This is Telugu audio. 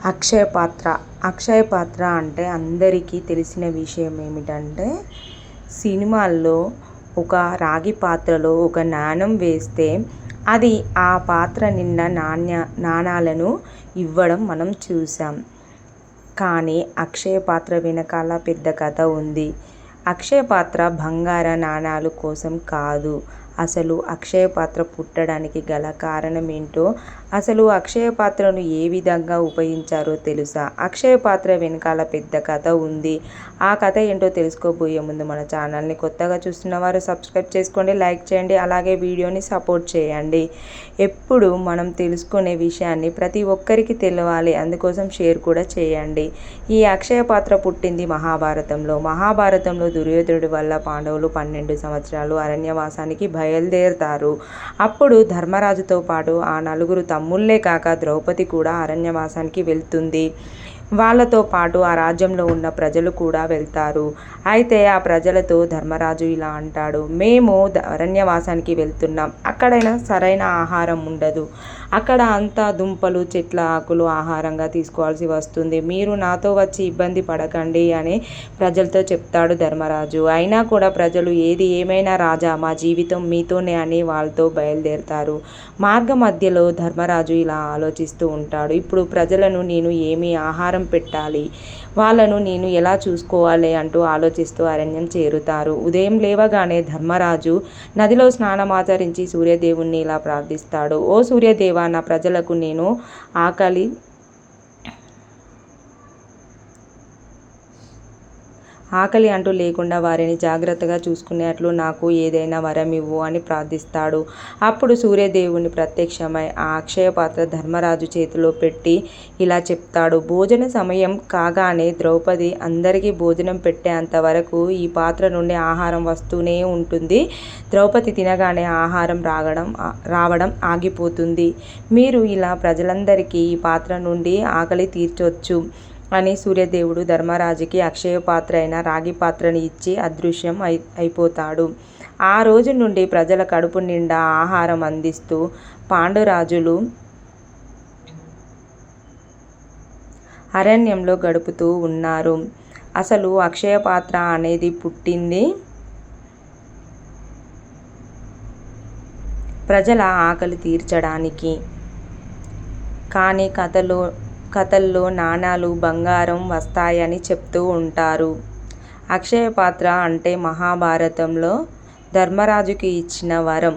అక్షయ పాత్ర అక్షయ పాత్ర అంటే అందరికీ తెలిసిన విషయం ఏమిటంటే సినిమాల్లో ఒక రాగి పాత్రలో ఒక నాణెం వేస్తే అది ఆ పాత్ర నిండా నాణ్య నాణాలను ఇవ్వడం మనం చూసాం కానీ అక్షయ పాత్ర వెనకాల పెద్ద కథ ఉంది. అక్షయ పాత్ర బంగార నాణాలు కోసం కాదు. అసలు అక్షయ పాత్ర పుట్టడానికి గల కారణం ఏంటో అసలు అక్షయ పాత్రను ఏ విధంగా ఉపయోగించారో తెలుసా? అక్షయ పాత్ర వెనకాల పెద్ద కథ ఉంది. ఆ కథ ఏంటో తెలుసుకోబోయే ముందు మన ఛానల్ని కొత్తగా చూస్తున్న వారు సబ్స్క్రైబ్ చేసుకోండి లైక్ చేయండి అలాగే వీడియోని సపోర్ట్ చేయండి. ఎప్పుడు మనం తెలుసుకునే విషయాన్ని ప్రతి ఒక్కరికి తెలవాలి. అందుకోసం షేర్ కూడా చేయండి. ఈ అక్షయ పాత్ర పుట్టింది మహాభారతంలో. మహాభారతంలో దుర్యోధనుడి వల్ల పాండవులు పన్నెండు సంవత్సరాలు అరణ్యవాసానికి భయ బయలుదేరుతారు. అప్పుడు ధర్మరాజుతో పాటు ఆ నలుగురు తమ్ముళ్ళే కాక ద్రౌపది కూడా అరణ్యవాసానికి వెళ్తుంది. వాళ్ళతో పాటు ఆ రాజ్యంలో ఉన్న ప్రజలు కూడా వెళ్తారు. అయితే ఆ ప్రజలతో ధర్మరాజు ఇలా అంటాడు మేము అరణ్యవాసానికి వెళ్తున్నాం. అక్కడైనా సరైన ఆహారం ఉండదు. అక్కడ అంతా దుంపలు చెట్ల ఆకులు ఆహారంగా తీసుకోవాల్సి వస్తుంది. మీరు నాతో వచ్చి ఇబ్బంది పడకండి అని ప్రజలతో చెప్తాడు ధర్మరాజు. అయినా కూడా ప్రజలు ఏది ఏమైనా రాజా మా జీవితం మీతోనే అని వాళ్ళతో బయలుదేరుతారు. మార్గ మధ్యలో ధర్మరాజు ఇలా ఆలోచిస్తూ ఉంటాడు ఇప్పుడు ప్రజలను నేను ఏమి ఆహారం పెట్టాలి. వాళ్ళను నేను ఎలా చూసుకోవాలి అంటూ ఆలోచిస్తూ అరణ్యం చేరుతారు. ఉదయం లేవగానే ధర్మరాజు నదిలో స్నానమాచరించి సూర్యదేవుణ్ణి ఇలా ప్రార్థిస్తాడు. ఓ సూర్యదేవ నా ప్రజలకు నేను ఆకలి ఆకలి అంటూ లేకుండా వారిని జాగ్రత్తగా చూసుకునేట్లు నాకు ఏదైనా వరం ఇవ్వు అని ప్రార్థిస్తాడు. అప్పుడు సూర్యదేవుని ప్రత్యక్షమై ఆ అక్షయ పాత్ర ధర్మరాజు చేతిలో పెట్టి ఇలా చెప్తాడు. భోజన సమయం కాగానే ద్రౌపది అందరికీ భోజనం పెట్టేంత వరకు ఈ పాత్ర నుండి ఆహారం వస్తూనే ఉంటుంది. ద్రౌపది తినగానే ఆహారం రాగడం రావడం ఆగిపోతుంది. మీరు ఇలా ప్రజలందరికీ ఈ పాత్ర నుండి ఆకలి తీర్చొచ్చు. అని సూర్యదేవుడు ధర్మరాజుకి అక్షయ పాత్ర అయిన రాగి పాత్రని ఇచ్చి అదృశ్యం అయి అయిపోతాడు. ఆ రోజు నుండి ప్రజల కడుపు నిండా ఆహారం అందిస్తూ పాండురాజులు అరణ్యంలో గడుపుతూ ఉన్నారు. అసలు అక్షయ పాత్ర అనేది పుట్టింది? ప్రజల ఆకలి తీర్చడానికి. కానీ కథలో కథల్లో నాణాలు బంగారం వస్తాయని చెప్తూ ఉంటారు. అక్షయ పాత్ర అంటే మహాభారతంలో ధర్మరాజుకి ఇచ్చిన వరం.